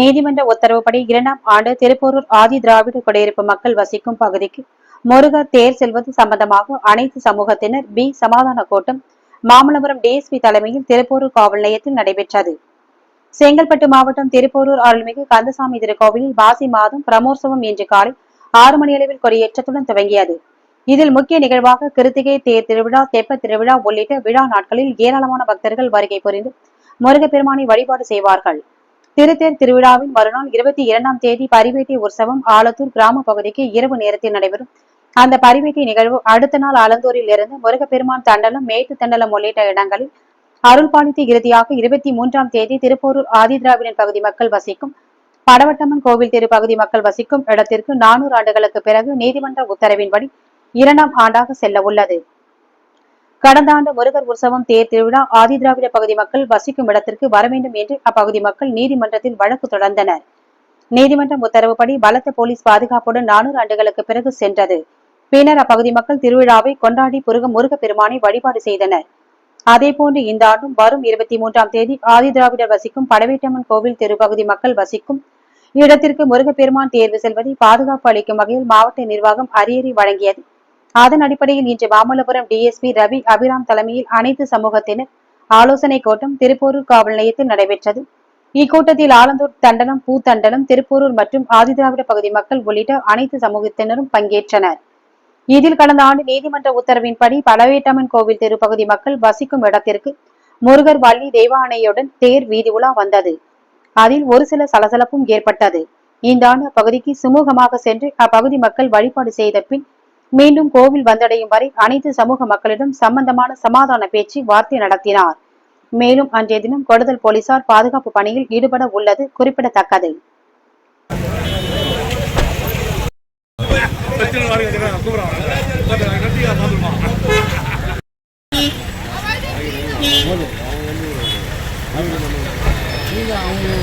நீதிமன்ற உத்தரவுப்படி இரண்டாம் ஆண்டு திருப்பூரூர் ஆதி திராவிட குடியிருப்பு மக்கள் வசிக்கும் பகுதிக்கு முருகர் தேர் செல்வது சம்பந்தமாக அனைத்து சமூகத்தினர் பி. சமாதான கூட்டம் மாமல்லபுரம் டிஎஸ்பி தலைமையில் திருப்பூரூர் காவல் நிலையத்தில் நடைபெற்றது. செங்கல்பட்டு மாவட்டம் திருப்பூரூர் அருள்மிகு கந்தசாமி திருக்கோவிலில் பாசி மாதம் பிரமோற்சவம் இன்று காலை ஆறு மணி அளவில் கொடியேற்றத்துடன் துவங்கியது. இதில் முக்கிய நிகழ்வாக கிருத்திகை தேர் திருவிழா தெப்ப திருவிழா உள்ளிட்ட விழா நாட்களில் ஏராளமான பக்தர்கள் வருகை புரிந்து முருகப்பெருமானை வழிபாடு செய்வார்கள். திருத்தேர் திருவிழாவின் மறுநாள் இருபத்தி இரண்டாம் தேதி பரிவேட்டை உற்சவம் ஆலத்தூர் கிராம பகுதிக்கு இரவு நேரத்தில் நடைபெறும். அந்த பரிவேட்டை நிகழ்வு அடுத்த நாள் ஆலந்தூரில் இருந்து முருகப்பெருமான் தண்டலம் மேட்டு தண்டலம் உள்ளிட்ட இடங்களில் அருள்பாலித்து இறுதியாக இருபத்தி மூன்றாம் தேதி திருப்போரூர் ஆதிதிராவிடன் பகுதி மக்கள் வசிக்கும் படவட்டம்மன் கோவில் தெரு பகுதி மக்கள் வசிக்கும் இடத்திற்கு நானூறு ஆண்டுகளுக்கு பிறகு நீதிமன்ற உத்தரவின்படி இரண்டாம் ஆண்டாக செல்ல உள்ளது. கடந்த ஆண்டு முருகர் உற்சவம் தேர் திருவிழா ஆதிதிராவிட பகுதி மக்கள் வசிக்கும் இடத்திற்கு வர வேண்டும் என்று அப்பகுதி மக்கள் நீதிமன்றத்தில் வழக்கு தொடர்ந்தனர். நீதிமன்றம் உத்தரவுப்படி பலத்த போலீஸ் பாதுகாப்புடன் நானூறு ஆண்டுகளுக்கு பிறகு சென்றது. பின்னர் அப்பகுதி மக்கள் திருவிழாவை கொண்டாடி புருக முருக பெருமானை வழிபாடு செய்தனர். அதேபோன்று இந்த ஆண்டும் வரும் இருபத்தி மூன்றாம் தேதி ஆதிதிராவிடர் வசிக்கும் படவேட்டம்மன் கோவில் திருப்பகுதி மக்கள் வசிக்கும் இடத்திற்கு முருகப்பெருமான் தேர்வு செல்வதை பாதுகாப்பு அளிக்கும் வகையில் மாவட்ட நிர்வாகம் அரியறி வழங்கியது. அதன் அடிப்படையில் இன்று மாமல்லபுரம் டிஎஸ்பி ரவி அபிராம் தலைமையில் அனைத்து சமூகத்தினர் ஆலோசனை கூட்டம் திருப்போரூர் காவல் நிலையத்தில் நடைபெற்றது. இக்கூட்டத்தில் ஆலந்தூர் தண்டனம் பூத்தண்டனம் திருப்போரூர் மற்றும் ஆதிதிராவிட பகுதி மக்கள் உள்ளிட்ட அனைத்து சமூகத்தினரும் பங்கேற்றனர். இதில் கடந்த ஆண்டு நீதிமன்ற உத்தரவின்படி பழவேட்டம்மன் கோவில் திருப்பகுதி மக்கள் வசிக்கும் இடத்திற்கு முருகர் வள்ளி தெய்வானையுடன் தேர் வீதி உலா வந்தது. அதில் ஒரு சில சலசலப்பும் ஏற்பட்டது. இந்த ஆண்டு அப்பகுதிக்கு சுமூகமாக சென்று அப்பகுதி மக்கள் வழிபாடு செய்த பின் மீண்டும் கோவில் வந்தடையும் வரை அனைத்து சமூக மக்களிடம் சம்பந்தமான சமாதான பேச்சு வார்த்தை நடத்தினார். மேலும் அன்றைய தினம் கொடுதல் போலீசார் பாதுகாப்பு பணியில் ஈடுபட உள்ளது குறிப்பிடத்தக்கது. அவங்க